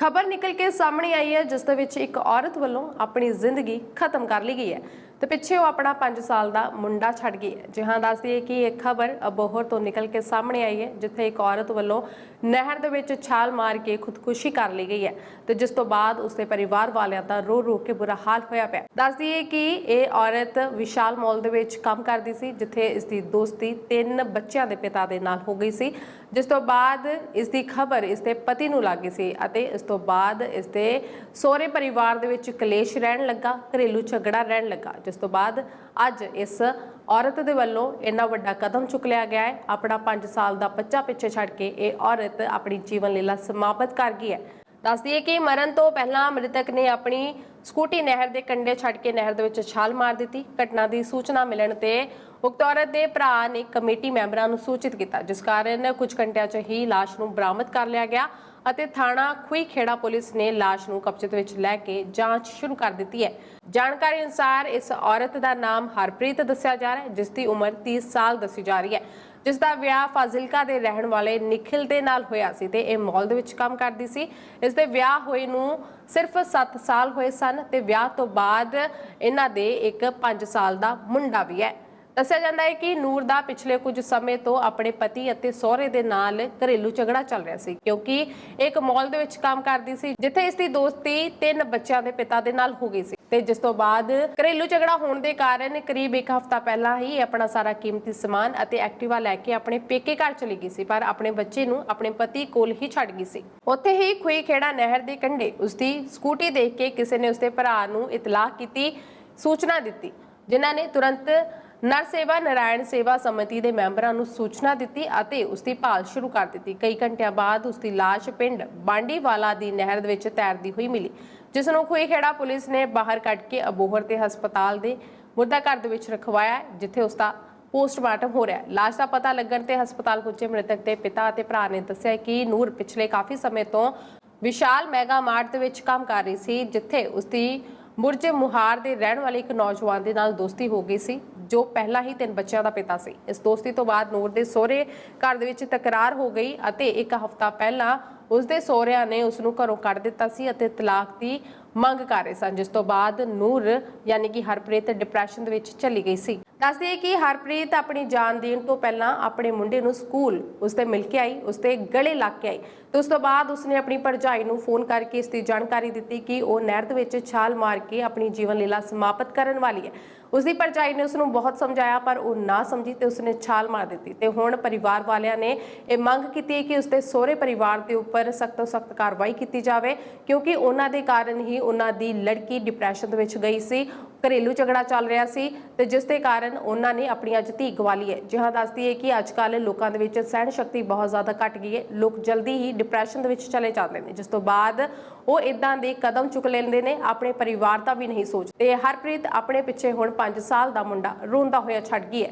ਖਬਰ ਨਿਕਲ ਕੇ ਸਾਹਮਣੇ ਆਈ ਹੈ, ਜਿਸ ਦੇ ਵਿੱਚ ਇੱਕ ਔਰਤ ਵੱਲੋਂ ਆਪਣੀ ਜ਼ਿੰਦਗੀ ਖਤਮ ਕਰ ਲਈ ਗਈ ਹੈ। ਤੇ ਪਿੱਛੇ ਉਹ ਆਪਣਾ 5 ਸਾਲ ਦਾ ਮੁੰਡਾ ਛੱਡ ਗਈ ਹੈ। ਜੀ ਹਾਂ ਦੱਸਦੀ ਹੈ ਕਿ ਇਹ ਖਬਰ ਅਬੋਹਰ ਤੋਂ ਨਿਕਲ ਕੇ ਸਾਹਮਣੇ ਆਈ ਹੈ, ਜਿੱਥੇ ਇੱਕ ਔਰਤ ਵੱਲੋਂ ਨਹਿਰ ਦੇ ਵਿੱਚ ਛਾਲ ਮਾਰ ਕੇ ਖੁਦਕੁਸ਼ੀ ਕਰ ਲਈ ਗਈ ਹੈ ਤੇ ਜਿਸ ਤੋਂ ਬਾਅਦ ਉਸਦੇ ਪਰਿਵਾਰ ਵਾਲਿਆਂ ਦਾ ਰੋ ਰੋ ਕੇ ਬੁਰਾ ਹਾਲ ਹੋਇਆ ਪਿਆ। ਦੱਸਦੀ ਹੈ ਕਿ ਇਹ ਔਰਤ ਵਿਸ਼ਾਲ ਮਾਲ ਦੇ ਵਿੱਚ ਕੰਮ ਕਰਦੀ ਸੀ, ਜਿੱਥੇ ਇਸ ਦੀ ਦੋਸਤੀ ਤਿੰਨ ਬੱਚਿਆਂ ਦੇ ਪਿਤਾ ਦੇ ਨਾਲ ਹੋ ਗਈ ਸੀ। ਜਿਸ ਤੋਂ ਬਾਅਦ ਇਸ ਦੀ ਖਬਰ ਇਸ ਦੇ ਪਤੀ ਨੂੰ ਲੱਗ ਗਈ ਸੀ ਅਤੇ ਇਸ ਤੋਂ ਬਾਅਦ ਇਸ ਦੇ ਸਹੁਰੇ ਪਰਿਵਾਰ ਦੇ ਵਿੱਚ ਕਲੇਸ਼ ਰਹਿਣ ਲੱਗਾ, ਘਰੇਲੂ ਝਗੜਾ ਰਹਿਣ ਲੱਗਾ ਜਿਸ ਤੋਂ ਬਾਅਦ ਅੱਜ ਇਸ ਔਰਤ ਦੇ ਵੱਲੋਂ ਇੰਨਾ ਵੱਡਾ ਕਦਮ ਚੁੱਕ ਲਿਆ ਗਿਆ ਹੈ। ਆਪਣਾ 5 ਸਾਲ ਦਾ ਬੱਚਾ ਪਿੱਛੇ ਛੱਡ ਕੇ ਇਹ ਔਰਤ ਆਪਣੀ ਜੀਵਨ ਲੀਲਾ ਸਮਾਪਤ ਕਰ ਗਈ ਹੈ। ਦੱਸਦੀ ਹੈ ਕਿ ਮਰਨ ਤੋਂ ਪਹਿਲਾਂ ਮ੍ਰਿਤਕ ਨੇ ਆਪਣੀ ਸਕੂਟੀ ਨਹਿਰ ਦੇ ਕੰਢੇ ਛੱਡ ਕੇ ਨਹਿਰ ਦੇ ਵਿੱਚ ਛਾਲ ਮਾਰ ਦਿੱਤੀ। ਘਟਨਾ ਦੀ ਸੂਚਨਾ ਮਿਲਣ ਤੇ ਉਕਤ ਔਰਤ ਦੇ ਭਰਾ ਨੇ ਕਮੇਟੀ ਮੈਂਬਰਾਂ ਨੂੰ ਸੂਚਿਤ ਕੀਤਾ, ਜਿਸ ਕਾਰਨ ਕੁਝ ਘੰਟਿਆਂ 'ਚ ਹੀ ਲਾਸ਼ ਨੂੰ ਬਰਾਮਦ ਕਰ ਲਿਆ ਗਿਆ ਅਤੇ ਥਾਣਾ ਖੁਈ ਖੇੜਾ ਪੁਲਿਸ ਨੇ ਲਾਸ਼ ਨੂੰ ਕਬਜ਼ੇ ਵਿੱਚ ਲੈ ਕੇ ਜਾਂਚ ਸ਼ੁਰੂ ਕਰ ਦਿੱਤੀ ਹੈ। ਜਾਣਕਾਰੀ ਅਨੁਸਾਰ ਇਸ ਔਰਤ ਦਾ ਨਾਮ ਹਰਪ੍ਰੀਤ ਦੱਸਿਆ ਜਾ ਰਿਹਾ ਹੈ, ਜਿਸ ਦੀ ਉਮਰ 30 ਸਾਲ ਦੱਸੀ ਜਾ ਰਹੀ ਹੈ। ਜਿਸ ਦਾ ਵਿਆਹ ਫਾਜ਼ਿਲਕਾ ਦੇ ਰਹਿਣ ਵਾਲੇ ਨਿਖਿਲ ਦੇ ਨਾਲ ਹੋਇਆ ਸੀ ਤੇ ਇਹ ਮਾਲ ਦੇ ਵਿੱਚ ਕੰਮ ਕਰਦੀ ਸੀ। ਇਸ ਦੇ ਵਿਆਹ ਹੋਏ ਨੂੰ ਸਿਰਫ 7 ਸਾਲ ਹੋਏ ਸਨ ਤੇ ਵਿਆਹ ਤੋਂ ਬਾਅਦ ਇਹਨਾਂ ਦੇ ਇੱਕ 5 ਸਾਲ ਦਾ ਮੁੰਡਾ ਵੀ ਹੈ। ਦੱਸਿਆ ਜਾਂਦਾ ਹੈ ਕਿ ਨੂਰ ਦਾ ਪਿਛਲੇ ਕੁਝ ਸਮੇਂ ਤੋਂ ਆਪਣੇ ਪਤੀ ਅਤੇ ਸਹੁਰੇ ਦੇ ਨਾਲ ਘਰੇਲੂ ਝਗੜਾ ਚੱਲ ਰਿਹਾ ਸੀ ਕਿਉਂਕਿ ਇਹ ਇੱਕ ਮਾਲ ਦੇ ਵਿੱਚ ਕੰਮ ਕਰਦੀ ਸੀ, ਜਿੱਥੇ ਇਸ ਦੀ ਦੋਸਤੀ ਤਿੰਨ ਬੱਚਿਆਂ ਦੇ ਪਿਤਾ ਦੇ ਨਾਲ ਹੋ ਗਈ ਸੀ। ਤੇ ਜਿਸ ਤੋਂ ਬਾਅਦ ਘਰੇਲੂ ਝਗੜਾ ਹੋਣ ਦੇ ਕਾਰਨ ਕਰੀਬ ਇੱਕ ਹਫ਼ਤਾ ਪਹਿਲਾਂ ਹੀ ਆਪਣਾ ਸਾਰਾ ਕੀਮਤੀ ਸਮਾਨ ਅਤੇ ਐਕਟਿਵਾ ਲੈ ਕੇ ਆਪਣੇ ਪੇਕੇ ਘਰ ਚਲੀ ਗਈ ਸੀ, ਪਰ ਆਪਣੇ ਬੱਚੇ ਨੂੰ ਆਪਣੇ ਪਤੀ ਕੋਲ ਹੀ ਛੱਡ ਗਈ ਸੀ। ਉੱਥੇ ਹੀ ਖੁਈ ਖੇੜਾ ਨਹਿਰ ਦੇ ਕੰਢੇ ਉਸਦੀ ਸਕੂਟੀ ਦੇਖ ਕੇ ਕਿਸੇ ਨੇ ਉਸਦੇ ਭਰਾ ਨੂੰ ਇਤਲਾਹ ਕੀਤੀ, ਸੂਚਨਾ ਦਿੱਤੀ, ਜਿਨ੍ਹਾਂ ਨੇ ਤੁਰੰਤ ਨਰ ਸੇਵਾ, ਨਾਰਾਇਣ ਸੇਵਾ ਸਮਿਤੀ ਦੇ ਮੈਂਬਰਾਂ ਨੂੰ ਸੂਚਨਾ ਦਿੱਤੀ ਅਤੇ ਉਸ ਦੀ ਭਾਲ ਸ਼ੁਰੂ ਕਰ ਦਿੱਤੀ। ਕਈ ਘੰਟਿਆਂ ਬਾਅਦ ਉਸ ਦੀ ਲਾਸ਼ ਪਿੰਡ ਬਾਂਡੀਵਾਲਾ ਦੀ ਨਹਿਰ ਦੇ ਵਿੱਚ ਤੈਰਦੀ ਹੋਈ ਮਿਲੀ, ਜਿਸ ਨੂੰ ਖੂਹੀ ਪੁਲਿਸ ਨੇ ਬਾਹਰ ਕੱਢ ਕੇ ਅਬੋਹਰ ਦੇ ਹਸਪਤਾਲ ਦੇ ਮੁਰਦਾ ਘਰ ਦੇ ਵਿੱਚ ਰਖਵਾਇਆ, ਜਿੱਥੇ ਉਸ ਦਾ ਪੋਸਟਮਾਰਟਮ ਹੋ ਰਿਹਾ ਲਾਸ਼ ਦਾ ਪਤਾ ਲੱਗਣ ਤੇ ਹਸਪਤਾਲ ਪਹੁੰਚੇ ਮ੍ਰਿਤਕ ਦੇ ਪਿਤਾ ਅਤੇ ਭਰਾ ਨੇ ਦੱਸਿਆ ਕਿ ਨੂਰ ਪਿਛਲੇ ਕਾਫੀ ਸਮੇਂ ਤੋਂ ਵਿਸ਼ਾਲ ਮੈਗਾ ਮਾਰਟ ਦੇ ਵਿੱਚ ਕੰਮ ਕਰ ਰਹੀ ਸੀ, ਜਿੱਥੇ ਉਸ ਦੀ ਬੁਰਜ ਮੁਹਾਰ ਦੇ ਰਹਿਣ ਵਾਲੇ ਇੱਕ ਨੌਜਵਾਨ ਦੇ ਨਾਲ ਦੋਸਤੀ ਹੋ ਗਈ ਸੀ, ਜੋ ਪਹਿਲਾਂ ਹੀ ਤਿੰਨ ਬੱਚਿਆਂ ਦਾ ਪਿਤਾ ਸੀ। ਇਸ ਦੋਸਤੀ ਤੋਂ ਬਾਅਦ ਨੂਰ ਦੇ ਸਹੁਰੇ ਘਰ ਦੇ ਵਿੱਚ ਤਕਰਾਰ ਹੋ ਗਈ ਅਤੇ ਇੱਕ ਹਫ਼ਤਾ ਪਹਿਲਾਂ ਉਸ ਦੇ ਸਹੁਰਿਆਂ ਨੇ ਉਸ ਨੂੰ ਘਰੋਂ ਕੱਢ ਦਿੱਤਾ ਸੀ ਅਤੇ ਤਲਾਕ ਦੀ ਮੰਗ ਕਰ ਰਹੇ ਸਨ, ਜਿਸ ਤੋਂ ਬਾਅਦ ਨੂਰ, ਯਾਨੀ ਕਿ ਹਰਪ੍ਰੀਤ ਡਿਪਰੈਸ਼ਨ ਦੇ ਵਿੱਚ ਚਲੀ ਗਈ ਸੀ। ਦੱਸਦੀ ਹੈ ਕਿ ਹਰਪ੍ਰੀਤ ਆਪਣੀ ਜਾਨ ਦੇਣ ਤੋਂ ਪਹਿਲਾਂ ਆਪਣੇ ਮੁੰਡੇ ਨੂੰ ਸਕੂਲ ਉਸ ਤੇ ਮਿਲ ਕੇ ਆਈ ਉਸ ਤੇ ਗਲੇ ਲੱਗ ਕੇ ਆਈ। ਤੇ ਉਸ ਤੋਂ ਬਾਅਦ ਉਸਨੇ ਆਪਣੀ ਭਰਜਾਈ ਨੂੰ ਫੋਨ ਕਰਕੇ ਇਸ ਦੀ ਜਾਣਕਾਰੀ ਦਿੱਤੀ ਕਿ ਉਹ ਨਹਿਰ ਦੇ ਵਿੱਚ ਛਾਲ ਮਾਰ ਕੇ ਆਪਣੀ ਜੀਵਨ ਲੀਲਾ ਸਮਾਪਤ ਕਰਨ ਵਾਲੀ ਹੈ। ਉਸ ਦੀ ਭਰਜਾਈ ਨੇ ਉਸ ਨੂੰ ਬਹੁਤ ਸਮਝਾਇਆ, ਪਰ ਉਹ ਨਾ ਸਮਝੀ ਤੇ ਉਸਨੇ ਛਾਲ ਮਾਰ ਦਿੱਤੀ। ਤੇ ਹੁਣ ਪਰਿਵਾਰ ਵਾਲਿਆਂ ਨੇ ਇਹ ਮੰਗ ਕੀਤੀ ਹੈ ਕਿ ਉਸਦੇ ਸਹੁਰੇ ਪਰਿਵਾਰ ਦੇ ਉੱਪਰ ਸਖਤ ਤੋਂ ਸਖਤ ਕਾਰਵਾਈ ਕੀਤੀ ਜਾਵੇ, ਕਿਉਂਕਿ ਉਹਨਾਂ ਦੇ ਕਾਰਨ ਹੀ ਉਹਨਾਂ ਦੀ ਲੜਕੀ ਡਿਪਰੈਸ਼ਨ ਦੇ ਵਿੱਚ ਗਈ ਸੀ, ਘਰੇਲੂ ਝਗੜਾ ਚੱਲ ਰਿਹਾ ਸੀ ਤੇ ਜਿਸ ਦੇ ਕਾਰਨ ਉਹਨਾਂ ਨੇ ਆਪਣੀ ਅੱਜ ਧੀ ਗਵਾ ਲਈ ਹੈ। ਜਿਹਾਂ ਦੱਸਦੀ ਹੈ ਕਿ ਅੱਜ ਕੱਲ੍ਹ ਲੋਕਾਂ ਦੇ ਵਿੱਚ ਸਹਿਣ ਸ਼ਕਤੀ ਬਹੁਤ ਜ਼ਿਆਦਾ ਘਟ ਗਈ ਹੈ। ਲੋਕ ਜਲਦੀ ਹੀ ਡਿਪਰੈਸ਼ਨ ਦੇ ਵਿੱਚ ਚਲੇ ਜਾਂਦੇ ਨੇ। ਜਿਸ ਤੋਂ ਬਾਅਦ ਉਹ ਇਦਾਂ ਦੇ ਕਦਮ ਚੁੱਕ ਲੈਂਦੇ ਨੇ, ਆਪਣੇ ਪਰਿਵਾਰ ਦਾ ਵੀ ਨਹੀਂ ਸੋਚਦੇ। ਹਰਪ੍ਰੀਤ ਆਪਣੇ ਪਿੱਛੇ ਹੁਣ 5 ਸਾਲ ਦਾ ਮੁੰਡਾ ਰੋਂਦਾ ਹੋਇਆ ਛੱਡ ਗਈ ਹੈ।